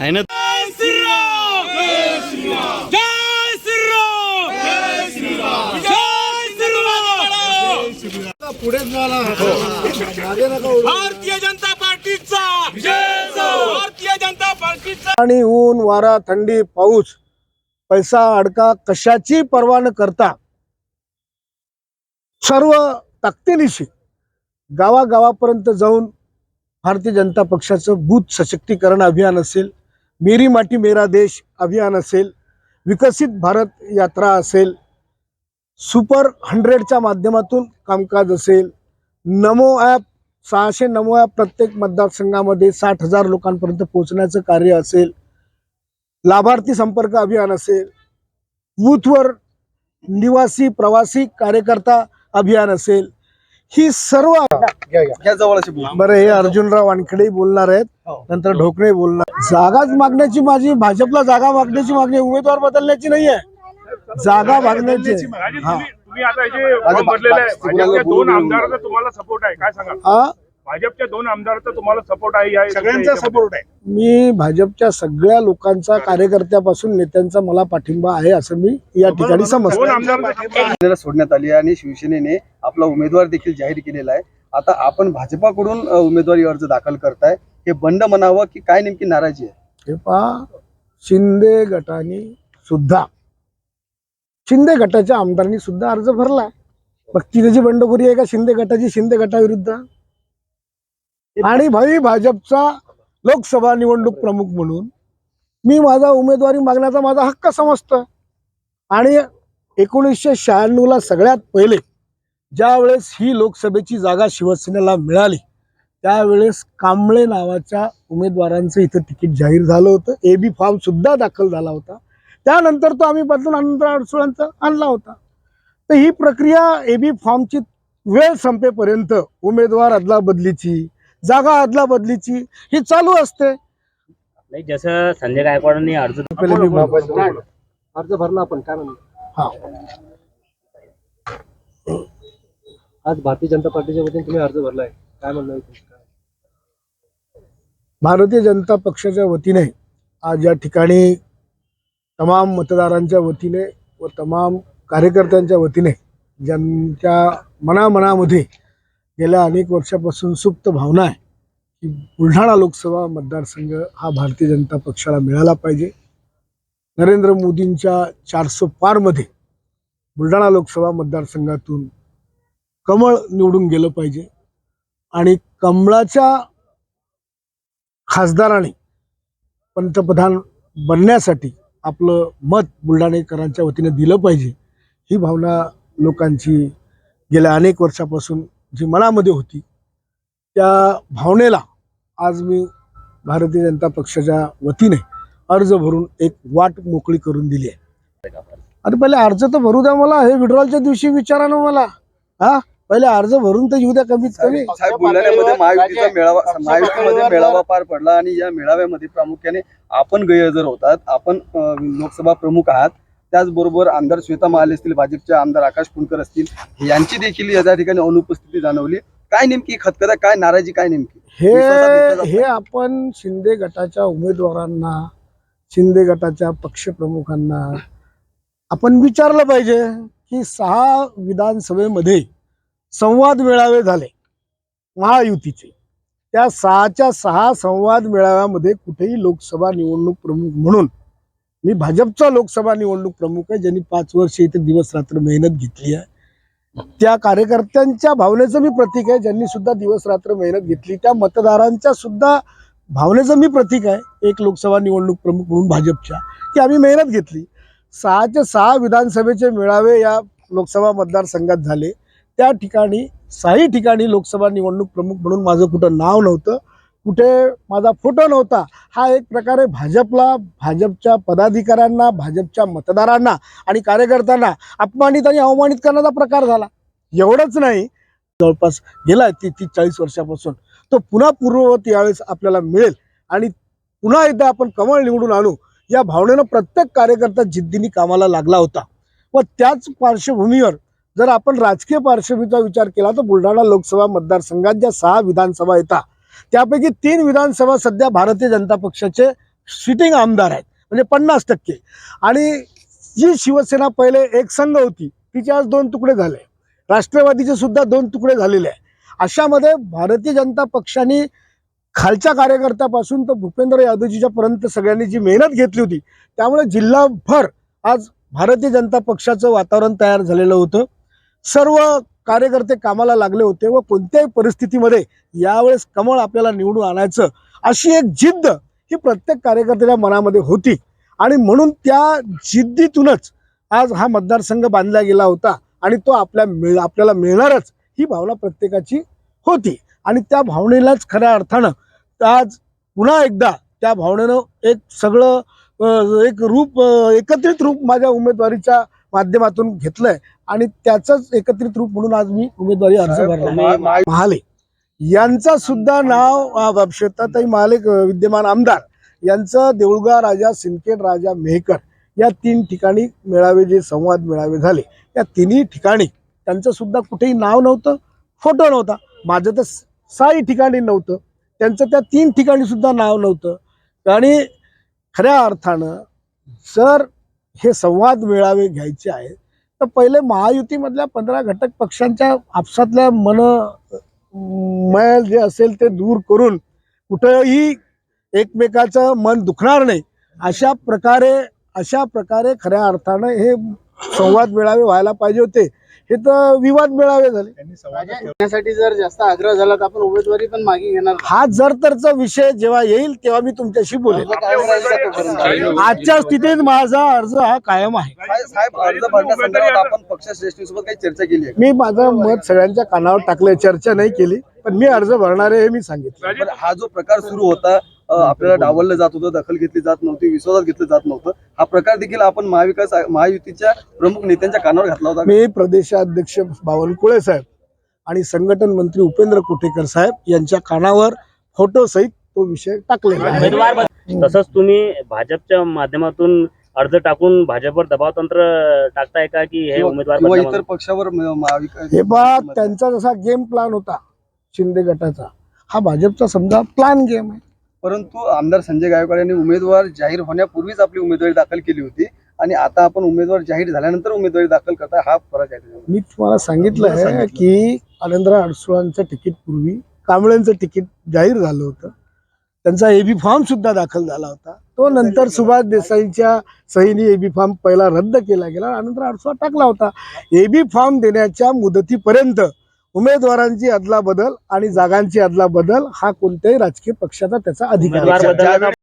आहे ना? भारतीय जनता पार्टीचा भारतीय जनता पार्टीचा आणि ऊन वारा थंडी पाऊस पैसा अडका कशाची पर्वा न करता सर्व ताकदीनिशी गावागावापर्यंत जाऊन भारतीय जनता पक्षाचं बूथ सशक्तीकरण अभियान असेल मेरी माटी मेरा देश अभियान असेल विकसित भारत यात्रा असेल सुपर हंड्रेडच्या माध्यमातून कामकाज असेल नमो ॲप सहाशे नमो ॲप प्रत्येक मतदारसंघामध्ये साठ हजार लोकांपर्यंत पोहोचण्याचं कार्य असेल लाभार्थी संपर्क अभियान असेल बूथवर निवासी प्रवासी कार्यकर्ता अभियान असेल ही सर्व बरं हे अर्जुनराव वानखेडे बोलणार आहेत. नंतर ढोकणे बोलणार जागाच मागण्याची माझी भाजपला जागा मागण्याची मागणी उमेदवार बदलण्याची नाही आहे. जागा मागण्याची. हा. तुम्ही आता दोन आमदारांचा तुम्हाला सपोर्ट आहे. काय सांगा हा? भाजपच्या दोन आमदारांचा तुम्हाला सपोर्ट आहे या- सगळ्यांचा सपोर्ट आहे. मी भाजपच्या सगळ्या लोकांचा कार्यकर्त्यापासून नेत्यांचा मला पाठिंबा आहे असं मी या ठिकाणी दोन समजतो सोडण्यात आली आहे आणि शिवसेनेने आपला उमेदवार देखील जाहीर केलेला आहे. आता आपण भाजपाकडून उमेदवारी अर्ज दाखल करताय. हे बंड म्हणावं की काय नेमकी नाराजी आहे? हे पहा शिंदे गटाने सुद्धा शिंदे गटाच्या आमदारांनी सुद्धा अर्ज भरला. मग ती त्याची बंडखोरी आहे का? शिंदे गटाची शिंदे गटाविरुद्ध. आणि भाई भाजपचा लोकसभा निवडणूक प्रमुख म्हणून मी माझा उमेदवारी मागण्याचा माझा हक्क समजतो आणि एकोणीसशे शहाण्णवला सगळ्यात पहिले ज्या वेळेस ही लोकसभेची जागा शिवसेनेला मिळाली त्यावेळेस कांबळे नावाच्या उमेदवारांचं इथं तिकीट जाहीर झालं होतं. ए बी फॉर्म सुद्धा दाखल झाला होता. त्यानंतर तो आम्ही बदलून अनंत अडसुळांचा आणला होता. तर ही प्रक्रिया ए बी फॉर्मची वेळ संपेपर्यंत उमेदवार अदला बदलीची जागा अदला बदलीची ही चालू असते. नाही जसं संजय गायकवाडांनी अर्ज अर्ज भरला आपण काय म्हणतो? हा. आज भारतीय जनता पार्टीच्या वतीने तुम्ही अर्ज भरलाय. काय म्हणणं आहे तुमचं? भारतीय जनता पक्षाच्या वतीने आज या ठिकाणी तमाम मतदारांच्या वतीने व तमाम कार्यकर्त्यांच्या वतीने ज्यांच्या मनामनामध्ये गेल्या अनेक वर्षापासून सुप्त भावना आहे की बुलढाणा लोकसभा मतदारसंघ हा भारतीय जनता पक्षाला मिळाला पाहिजे. नरेंद्र मोदींच्या चारसो पारमध्ये बुलढाणा लोकसभा मतदारसंघातून कमळ निवडून गेलं पाहिजे आणि कमळाच्या खासदाराने पंतप्रधान बनण्यासाठी आपलं मत बुलढाणेकरांच्या वतीने दिलं पाहिजे. ही भावना लोकांची गेल्या अनेक वर्षापासून जी मनामध्ये होती त्या भावनेला आज मी भारतीय जनता पक्षाच्या वतीने अर्ज भरून एक वाट मोकळी करून दिली आहे. अरे पहिले अर्ज तर भरू द्या मला हे विड्रॉलच्या दिवशी विचारा ना मला. हा? पहिले अर्ज भरून तर येऊ द्या कमीत कमी. साहेब बुलढाण्यामध्ये महायुतीचा मेळावा महायुतीमध्ये मेळावा पार पडला आणि या मेळाव्यामध्ये प्रामुख्याने आपण गैरहजर होतात. आपण लोकसभा प्रमुख आहात. त्याचबरोबर आमदार श्वेता महाले असतील भाजपचे आमदार आकाश पुणकर असतील यांची देखील या ठिकाणी अनुपस्थिती जाणवली. काय नेमकी खतखता काय नाराजी काय नेमकी? हे हे आपण शिंदे गटाच्या उमेदवारांना शिंदे गटाच्या पक्षप्रमुखांना आपण विचारलं पाहिजे की सहा विधानसभेमध्ये संवाद मेळावे झाले महायुतीचे. त्या सहाच्या सहा संवाद मेळाव्यामध्ये कुठेही लोकसभा निवडणूक प्रमुख म्हणून मी भाजपचा लोकसभा निवडणूक प्रमुख आहे ज्यांनी पाच वर्ष इथे दिवस रात्र मेहनत घेतली आहे. त्या कार्यकर्त्यांच्या भावनेचं मी प्रतीक आहे ज्यांनी सुद्धा दिवस रात्र मेहनत घेतली. त्या मतदारांच्या सुद्धा भावनेचं मी प्रतीक आहे एक लोकसभा निवडणूक प्रमुख म्हणून भाजपच्या. की आम्ही मेहनत घेतली. सहाचे सहा विधानसभेचे मेळावे या लोकसभा मतदारसंघात झाले. त्या ठिकाणी सहाही ठिकाणी लोकसभा निवडणूक प्रमुख म्हणून माझं कुठं नाव नव्हतं. कुठे माझा फोटो नव्हता. हा एक प्रकारे भाजपला भाजपच्या पदाधिकाऱ्यांना भाजपच्या मतदारांना आणि कार्यकर्त्यांना अपमानित आणि अवमानित करण्याचा प्रकार झाला. एवढंच नाही जवळपास गेला ती तीस चाळीस वर्षापासून. तो पुन्हा पूर्ववत यावेळेस आपल्याला मिळेल आणि पुन्हा एकदा आपण कमळ निवडून आणू. या भावनेनं प्रत्येक कार्यकर्ता जिद्दीने कामाला लागला होता. व त्याच पार्श्वभूमीवर जर आपण राजकीय पार्श्वभूमीचा विचार केला तर बुलढाणा लोकसभा मतदारसंघात ज्या सहा विधानसभा येतात त्यापैकी तीन विधानसभा सध्या भारतीय जनता पक्षाचे सिटिंग आमदार आहेत. म्हणजे पन्नास टक्के. आणि जी शिवसेना पहिले एक संघ होती तिचे आज दोन तुकडे झाले. राष्ट्रवादीचे सुद्धा दोन तुकडे झालेले आहे अशामध्ये भारतीय जनता पक्षाने खालच्या कार्यकर्त्यापासून तर भूपेंद्र यादवजीच्या पर्यंत सगळ्यांनी जी मेहनत घेतली होती त्यामुळे जिल्हाभर आज भारतीय जनता पक्षाचं वातावरण तयार झालेलं होतं. सर्व कार्यकर्ते कामाला लागले होते व कोणत्याही परिस्थितीमध्ये यावेळेस कमळ आपल्याला निवडून आणायचं अशी एक जिद्द ही प्रत्येक कार्यकर्त्याच्या मनामध्ये होती. आणि म्हणून त्या जिद्दीतूनच आज हा मतदारसंघ बांधला गेला होता आणि तो आपल्या मिळ आपल्याला मिळणारच ही भावना प्रत्येकाची होती. आणि त्या भावनेलाच खऱ्या अर्थानं आज पुन्हा एकदा त्या भावनेनं एक सगळं एक रूप एकत्रित रूप माझ्या उमेदवारीच्या माध्यमातून घेतलंय आणि त्याचंच एकत्रित रूप म्हणून आज मी उमेदवारी अर्ज भरला. महाले. यांचा सुद्धा नाव अ, श्वेताताई महाले विद्यमान आमदार. यांचं देऊळगा राजा सिंदखेड राजा मेहकर या तीन ठिकाणी मेळावे जे संवाद मेळावे झाले या तिन्ही ठिकाणी त्यांचं सुद्धा कुठेही नाव नव्हतं फोटो नव्हता. माझं तर स- सहाही ठिकाणी नव्हतं. त्यांचं त्या तीन ठिकाणी सुद्धा नाव नव्हतं. आणि खऱ्या अर्थानं जर हे संवाद मेळावे घ्यायचे आहेत. तर पहिले महायुतीमधल्या पंधरा घटक पक्षांच्या आपसातल्या मन मैल जे असेल ते दूर करून कुठंही एकमेकाचं मन दुखणार नाही. अशा प्रकारे अशा प्रकारे खऱ्या अर्थानं हे संवाद मेळावे व्हायला पाहिजे होते. हे तर विवाद मेळावे झाले. जर जास्त आग्रह झाला तर आपण उमेदवारी पण मागे घेणार. हा जर तरचा विषय जेव्हा येईल तेव्हा मी तुमच्याशी तोपर्यंत? आजच्या स्थितीत माझा अर्ज हा कायम आहे. साहेब साहेब, अर्ज भरण्यासंदर्भात आपण पक्षश्रेष्ठीसोबत काही चर्चा केली? मी माझं मत सगळ्यांच्या कानावर टाकलंय चर्चा नाही केली पण मी अर्ज भरणार आहे हे मी सांगितलं. हा जो प्रकार सुरू होता आपल्याला डावललं जात होतं दखल घेतली जात नव्हती विश्वासात घेतलं जात नव्हतं. हा प्रकार देखील आपण महाविकास महायुतीच्या प्रमुख नेत्यांच्या कानावर घातला होता मी प्रदेशाध्यक्ष बावनकुळे साहेब आणि संघटन मंत्री उपेंद्र कोटेकर साहेब यांच्या कानावर फोटो सहित तो विषय टाकलेला तसंच तुम्ही भाजपच्या माध्यमातून अर्ज टाकून भाजपवर दबाव तंत्र टाकताय का की हे उमेदवार? इतर पक्षावर हे बा त्यांचा जसा गेम प्लॅन होता शिंदे गटाचा हा भाजपचा समजा प्लॅन गेम आहे. परंतु आमदार संजय गायकवाड यांनी उमेदवार जाहीर होण्यापूर्वीच आपली उमेदवारी दाखल केली होती आणि आता आपण उमेदवार जाहीर झाल्यानंतर उमेदवारी दाखल करता हा फरक आहे. मी तुम्हाला सांगितलं आहे. की आनंदराव अडसुळांचं तिकीट पूर्वी कांबळेंचं तिकीट जाहीर झालं होतं त्यांचा एबी फॉर्म सुद्धा दाखल झाला होता तो नंतर सुभाष देसाईंच्या सहीने एबी फॉर्म पहिला रद्द केला गेला आनंदराव अडसुळा टाकला होता एबी फॉर्म देण्याच्या मुदतीपर्यंत उमेदवारांची अदला बदल आणि जागांची अदला बदल हा कोणत्याही राजकीय पक्षाचा त्याचा अधिकार